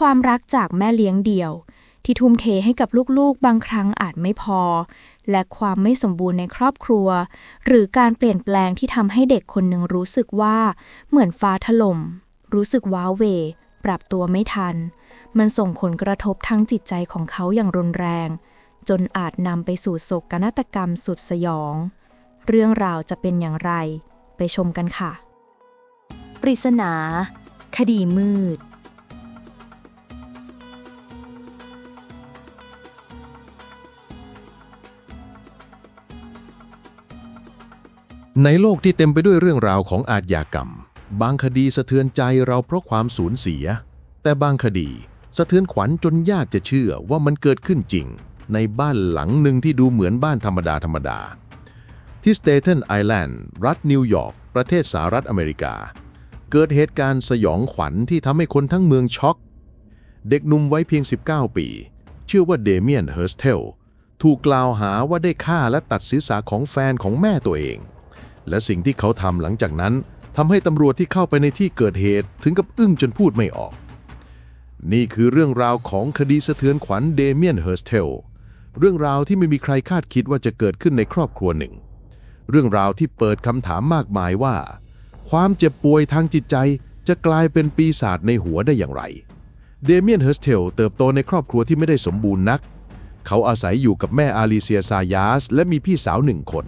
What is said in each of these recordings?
ความรักจากแม่เลี้ยงเดี่ยว ที่ทุ่มเทให้กับลูกๆ บางครั้งอาจไม่พอ และความไม่สมบูรณ์ในครอบครัว หรือการเปลี่ยนแปลงที่ทำให้เด็กคนหนึ่งรู้สึกว่า เหมือนฟ้าถล่ม รู้สึกว้าเว ปรับตัวไม่ทัน มันส่งผลกระทบทั้งจิตใจของเขาอย่างรุนแรง จนอาจนำไปสู่โศกนาฏกรรมสุดสยอง เรื่องราวจะเป็นอย่างไร ไปชมกันค่ะ ปริศนา คดีมืด ในโลกที่เต็มไปด้วยเรื่องราวของอาชญากรรม บางคดีสะเทือนใจเราเพราะความสูญเสีย แต่บางคดีสะเทือนขวัญจนยากจะเชื่อว่ามันเกิดขึ้นจริง ในบ้านหลังหนึ่งที่ดูเหมือนบ้านธรรมดาธรรมดา ที่สเตเทนไอแลนด์รัฐนิวยอร์กประเทศสหรัฐอเมริกา เกิดเหตุการณ์สยองขวัญที่ทำให้คนทั้งเมืองช็อก เด็กหนุ่มไว้เพียง 19 ปี ชื่อว่าเดเมียนเฮิร์สเทลถูกกล่าวหาว่าได้ฆ่าและตัดศีรษะของแฟนของแม่ตัวเอง และสิ่งที่เขาทำหลังจากนั้นทำให้ตำรวจที่เข้าไปในที่เกิดเหตุถึงกับอึ้งจนพูดไม่ออก นี่คือเรื่องราวของคดีสะเทือนขวัญเดเมียนเฮิร์สเทลเรื่องราวที่ไม่มีใครคาดคิดว่าจะเกิดขึ้นในครอบครัวหนึ่ง เรื่องราวที่เปิดคำถามมากมายว่า ความเจ็บป่วยทางจิตใจจะกลายเป็นปีศาจในหัวได้อย่างไร เดเมียนเฮิร์สเทลเติบโตในครอบครัวที่ไม่ได้สมบูรณ์นัก เขาอาศัยอยู่กับแม่อาลีเซียซายาส และมีพี่สาวหนึ่งคน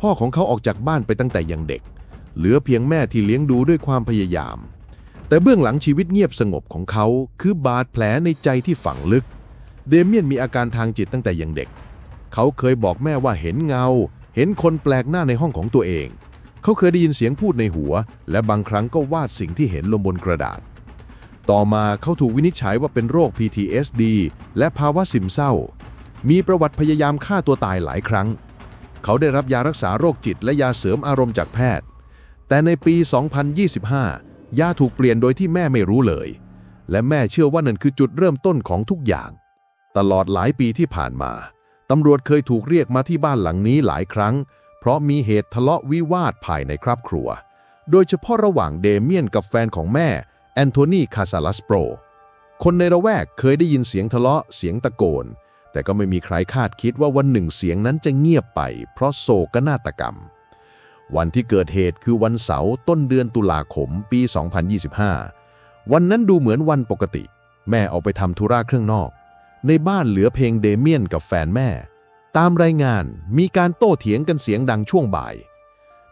พ่อของเขาออกจากบ้านไปตั้งแต่ยังเด็ก เหลือเพียงแม่ที่เลี้ยงดูด้วยความพยายาม แต่เบื้องหลังชีวิตเงียบสงบของเขาคือบาดแผลในใจที่ฝังลึก เดเมียนมีอาการทางจิตตั้งแต่ยังเด็ก เขาเคยบอกแม่ว่าเห็นเงา เห็นคนแปลกหน้าในห้องของตัวเอง เขาเคยได้ยินเสียงพูดในหัว และบางครั้งก็วาดสิ่งที่เห็นลงบนกระดาษ ต่อมาเขาถูกวินิจฉัยว่าเป็นโรค PTSD และภาวะซึมเศร้า มีประวัติพยายามฆ่าตัวตายหลายครั้ง เขาได้รับยารักษาโรคจิตและยาเสริมอารมณ์จากแพทย์ แต่ในปี 2025 ยาถูกเปลี่ยนโดยที่แม่ไม่รู้เลย และแม่เชื่อว่านั่นคือจุดเริ่มต้นของทุกอย่าง ตลอดหลายปีที่ผ่านมาตำรวจเคยถูกเรียกมาที่บ้านหลังนี้หลายครั้ง เพราะมีเหตุทะเลาะวิวาทภายในครอบครัว โดยเฉพาะระหว่างเดเมียนกับแฟนของแม่แอนโทนีคาซาลัสโปร คนในระแวกเคยได้ยินเสียงทะเลาะเสียงตะโกน แต่ก็ไม่มีใครคาดคิดว่าวันหนึ่งเสียงนั้นจะเงียบไป เพราะโศกนาฏกรรม วันที่เกิดเหตุคือวันเสาร์ต้นเดือนตุลาคมปี 2025 วันนั้นดูเหมือนวันปกติ แม่ออกไปทำธุระเครื่องนอก ในบ้านเหลือเพลงเดเมียนกับแฟนแม่ ตามรายงานมีการโต้เถียงกันเสียงดังช่วงบ่าย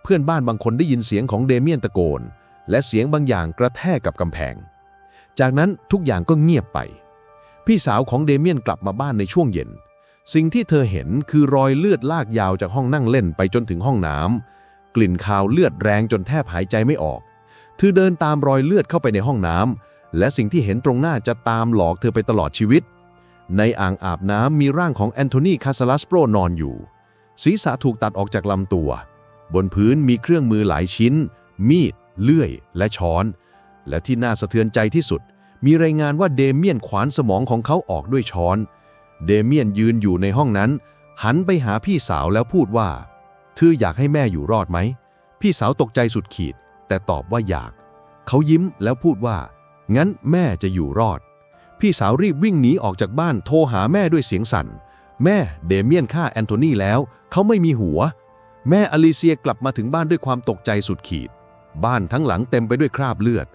เพื่อนบ้านบางคนได้ยินเสียงของเดเมียนตะโกน และเสียงบางอย่างกระแทกกับกำแพง จากนั้นทุกอย่างก็เงียบไป พี่สาวของเดเมียนกลับมาบ้านในช่วงเย็น สิ่งที่เธอเห็นคือรอยเลือดลากยาวจากห้องนั่งเล่นไปจนถึงห้องน้ำกลิ่นคาวเลือดแรงจนแทบหายใจไม่ออก เธอเดินตามรอยเลือดเข้าไปในห้องน้ำและสิ่งที่เห็นตรงหน้าจะตามหลอกเธอไปตลอดชีวิต ในอ่างอาบน้ำมีร่างของแอนโทนีคาซาลัสโปรนอนอยู่ ศีรษะถูกตัดออกจากลำตัว บนพื้นมีเครื่องมือหลายชิ้น มีด เลื่อย และช้อน และที่น่าสะเทือนใจที่สุด มีรายงานว่าเดเมียนขวานสมองของเขาออกด้วยช้อน เดเมียนยืนอยู่ในห้องนั้น หันไปหาพี่สาวแล้วพูดว่า เธออยากให้แม่อยู่รอดไหม พี่สาวตกใจสุดขีด แต่ตอบว่าอยาก เขายิ้มแล้วพูดว่า งั้นแม่จะอยู่รอด พี่สาวรีบวิ่งหนีออกจากบ้านโทรหาแม่ด้วยเสียงสั่น แม่เดเมียนฆ่าแอนโทนีแล้ว เขาไม่มีหัว แม่อลิเซียกลับมาถึงบ้านด้วยความตกใจสุดขีด บ้านทั้งหลังเต็มไปด้วยคราบเลือด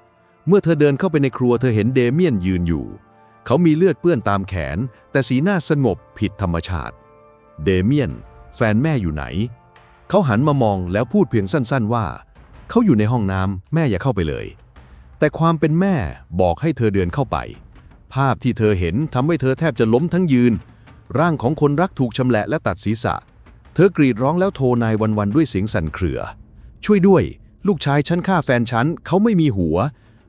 เมื่อเธอเดินเข้าไปในครัวเธอเห็นเดเมียนยืนอยู่ เขามีเลือดเปื้อนตามแขน แต่สีหน้าสงบผิดธรรมชาติ เดเมียน แฟนแม่อยู่ไหน เขาหันมามองแล้วพูดเพียงสั้นๆว่า เขาอยู่ในห้องน้ำแม่อย่าเข้าไปเลย แต่ความเป็นแม่บอกให้เธอเดินเข้าไป ภาพที่เธอเห็นทำให้เธอแทบจะล้มทั้งยืน ร่างของคนรักถูกชำแหละและตัดศีรษะ เธอกรีดร้องแล้วโทรนายวันๆด้วยเสียงสั่นเครือ ช่วยด้วย ลูกชายฉันฆ่าแฟนฉันเขาไม่มีหัว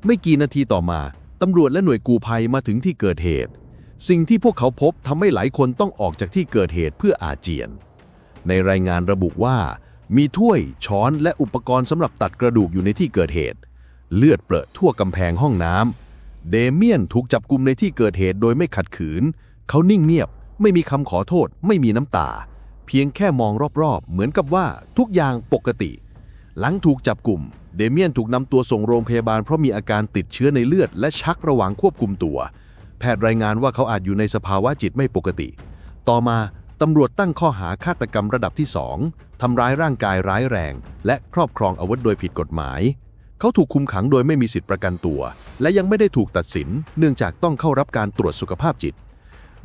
ไม่กี่นาทีต่อมาตำรวจและหน่วยกู้ภัยมาถึงที่เกิดเหตุ สิ่งที่พวกเขาพบทำให้หลายคนต้องออกจากที่เกิดเหตุเพื่ออาเจียน ในรายงานระบุว่า มีถ้วย ช้อนและอุปกรณ์สำหรับตัดกระดูกอยู่ในที่เกิดเหตุ เลือดเปรอะทั่วกำแพงห้องน้ำเดเมียนถูกจับกุมในที่เกิดเหตุโดยไม่ขัดขืน เขานิ่งเงียบ ไม่มีคำขอโทษ ไม่มีน้ำตา เพียงแค่มองรอบๆ เหมือนกับว่าทุกอย่างปกติ หลังถูกจับกลุ่ม เดเมียนถูกนำตัวส่งโรงพยาบาลเพราะมีอาการติดเชื้อในเลือด และชักระหว่างควบคุมตัว แพทย์รายงานว่าเขาอาจอยู่ในสภาวะจิตไม่ปกติ ต่อมาตำรวจตั้งข้อหาฆาตกรรมระดับที่2ทำร้ายร่างกายร้ายแรง และครอบครองอาวุธโดยผิดกฎหมาย เขาถูกคุมขังโดยไม่มีสิทธิประกันตัว และยังไม่ได้ถูกตัดสิน เนื่องจากต้องเข้ารับการตรวจสุขภาพจิต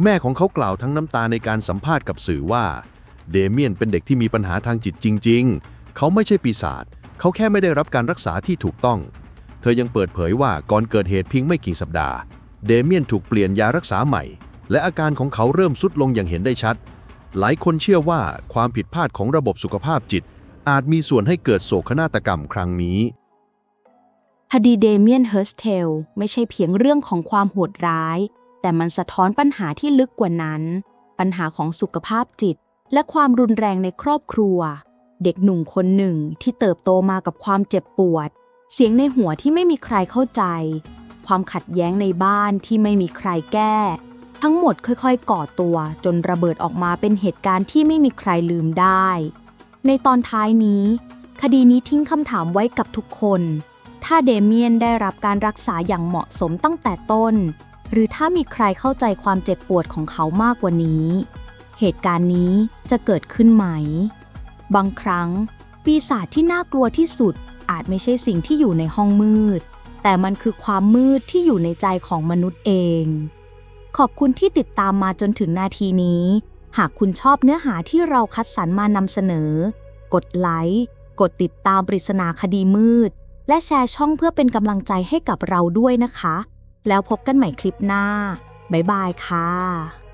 แม่ของเขากล่าวทั้งน้ำตาในการสัมภาษณ์กับสื่อว่า เดเมียนเป็นเด็กที่มีปัญหาทางจิตจริง ๆ เขาไม่ใช่ปีศาจ เขาแค่ไม่ได้รับการรักษาที่ถูกต้อง เธอยังเปิดเผยว่าก่อนเกิดเหตุเพียงไม่กี่สัปดาห์ เดเมียนถูกเปลี่ยนยารักษาใหม่ และอาการของเขาเริ่มทรุดลงอย่างเห็นได้ชัด หลายคนเชื่อว่าความผิดพลาดของระบบสุขภาพจิต อาจมีส่วนให้เกิดโศกนาฏกรรมครั้งนี้คดีเดเมียนเฮิร์สเทลไม่ใช่เพียงเรื่องของความโหดร้าย แต่มันสะท้อนปัญหาที่ลึกกว่านั้น ปัญหาของสุขภาพจิต และความรุนแรงในครอบครัว เด็กหนุ่มคนหนึ่งที่เติบโตมากับความเจ็บปวด เสียงในหัวที่ไม่มีใครเข้าใจ ความขัดแย้งในบ้านที่ไม่มีใครแก้ ทั้งหมดค่อยๆ ก่อตัวจนระเบิดออกมาเป็นเหตุการณ์ที่ไม่มีใครลืมได้ ในตอนท้ายนี้ คดีนี้ทิ้งคำถามไว้กับทุกคน ถ้าเดเมียนได้รับการรักษาอย่างเหมาะสมตั้งแต่ต้น หรือถ้ามีใครเข้าใจความเจ็บปวดของเขามากกว่านี้ เหตุการณ์นี้จะเกิดขึ้นไหม บางครั้ง ปีศาจที่น่ากลัวที่สุดอาจไม่ใช่สิ่งที่อยู่ในห้องมืด แต่มันคือความมืดที่อยู่ในใจของมนุษย์เอง ขอบคุณที่ติดตามมาจนถึงนาทีนี้ หากคุณชอบเนื้อหาที่เราคัดสรรมานำเสนอ กดไลค์ กดติดตามปริศนาคดีมืด และแชร์ช่องเพื่อเป็นกำลังใจให้กับเราด้วยนะคะ แล้วพบกันใหม่คลิปหน้า บ๊ายบายค่ะ